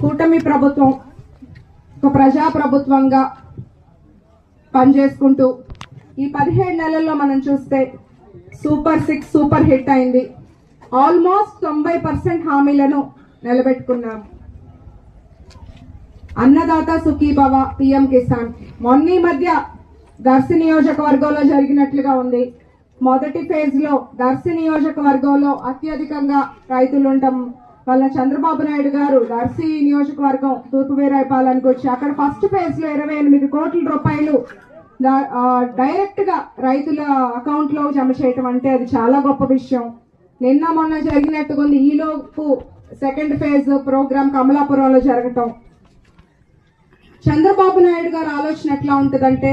కూటమి ప్రభుత్వం ఒక ప్రజా ప్రభుత్వంగా పనిచేసుకుంటూ ఈ పదిహేడు నెలల్లో మనం చూస్తే సూపర్ సిక్స్ సూపర్ హిట్ అయింది. ఆల్మోస్ట్ తొంభై పర్సెంట్ హామీలను నిలబెట్టుకున్నాం. అన్నదాత సుఖీభవ పిఎం కిసాన్. మొన్న మధ్య దర్శి నియోజకవర్గంలో జరిగినట్లుగా ఉంది. మొదటి ఫేజ్లో దర్శి నియోజకవర్గంలో అత్యధికంగా రైతులు వాళ్ళ చంద్రబాబు నాయుడు గారు నర్సీ నియోజకవర్గం తూర్పు వీరాయపాలెనికి వచ్చి అక్కడ ఫస్ట్ ఫేజ్లో ఇరవై ఎనిమిది కోట్ల రూపాయలు డైరెక్ట్గా రైతుల అకౌంట్లో జమ చేయటం అంటే అది చాలా గొప్ప విషయం. నిన్న మొన్న జరిగినట్టుగా ఉంది. ఈలోపు సెకండ్ ఫేజ్ ప్రోగ్రామ్ కమలాపురంలో జరగటం. చంద్రబాబు నాయుడు గారు ఆలోచన ఎట్లా ఉంటుందంటే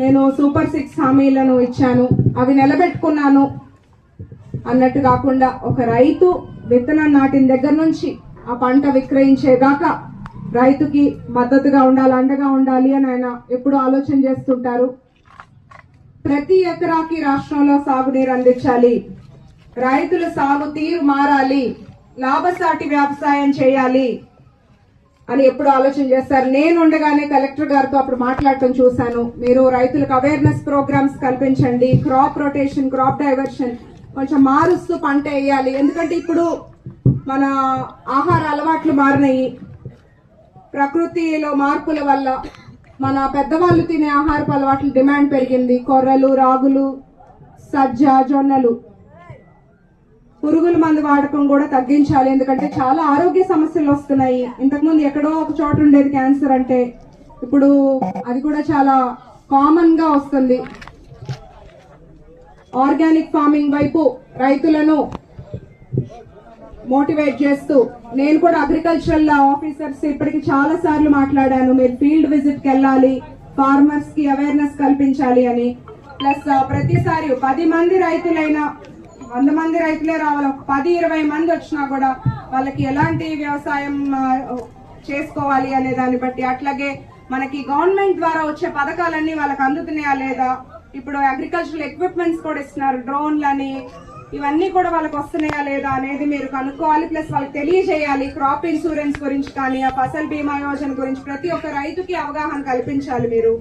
నేను సూపర్ సిక్స్ హామీలను ఇచ్చాను అవి నిలబెట్టుకున్నాను అన్నట్టు కాకుండా ఒక రైతు విత్తనం నాటిన దగ్గర నుంచి ఆ పంట విక్రయించేదాకా రైతుకి మద్దతుగా ఉండాలి అండగా ఉండాలి అని ఆయన ఎప్పుడు ఆలోచన చేస్తుంటారు. ప్రతి ఎకరాకి రాష్ట్రంలో సాగునీరు అందించాలి. రైతుల సాగు తీరు మారాలి. లాభసాటి వ్యవసాయం చేయాలి అని ఎప్పుడు ఆలోచన చేస్తారు. నేను ఉండగానే కలెక్టర్ గారితో అప్పుడు మాట్లాడటం చూశాను. మీరు రైతులకు అవేర్నెస్ ప్రోగ్రామ్స్ కల్పించండి. క్రాప్ రొటేషన్ క్రాప్ డైవర్షన్ కొంచెం మారుస్తూ పంట వేయాలి. ఎందుకంటే ఇప్పుడు మన ఆహార అలవాట్లు మారినాయి. ప్రకృతిలో మార్పుల వల్ల మన పెద్దవాళ్ళు తినే ఆహారపు అలవాట్ల డిమాండ్ పెరిగింది. కొర్రలు రాగులు సజ్జ జొన్నలు. పురుగుల మందు వాడకం కూడా తగ్గించాలి. ఎందుకంటే చాలా ఆరోగ్య సమస్యలు వస్తున్నాయి. ఇంతకుముందు ఎక్కడో ఒక చోట ఉండేది క్యాన్సర్ అంటే ఇప్పుడు అది కూడా చాలా కామన్గా వస్తుంది. ఆర్గానిక్ ఫార్మింగ్ వైపు రైతులను మోటివేట్ చేస్తూ నేను కూడా అగ్రికల్చరల్ ఆఫీసర్స్ ఇప్పటికి చాలా సార్లు మాట్లాడాను. మీరు ఫీల్డ్ విజిట్కి వెళ్ళాలి ఫార్మర్స్కి అవేర్నెస్ కల్పించాలి అని. ప్లస్ ప్రతిసారి పది మంది రైతులైనా వంద మంది రైతులే రావాలి. ఒక పది ఇరవై మంది వచ్చినా కూడా వాళ్ళకి ఎలాంటి వ్యవసాయం చేసుకోవాలి అనే దాన్ని బట్టి. అట్లాగే మనకి గవర్నమెంట్ ద్వారా వచ్చే పథకాలన్నీ వాళ్ళకి అందుతున్నాయా లేదా ఇప్పుడు అగ్రికల్చరల్ ఎక్విప్మెంట్స్ కూడా ఇస్తున్నారు. డ్రోన్లని ఇవన్నీ కూడా వాళ్ళకి వస్తున్నాయా లేదా అనేది మీరు కనుక్కోవాలి. ప్లస్ వాళ్ళకి తెలియజేయాలి. క్రాప్ ఇన్సూరెన్స్ గురించి కానీ ఆ ఫసల్ బీమా యోజన గురించి ప్రతి ఒక్క రైతుకి అవగాహన కల్పించాలి మీరు.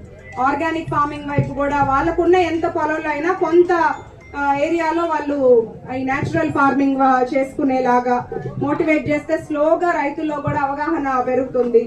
ఆర్గానిక్ ఫార్మింగ్ వైపు కూడా వాళ్ళకున్న ఎంత పొలంలో అయినా కొంత ఏరియాలో వాళ్ళు ఈ న్యాచురల్ ఫార్మింగ్ చేసుకునేలాగా మోటివేట్ చేస్తే స్లోగా రైతుల్లో కూడా అవగాహన పెరుగుతుంది.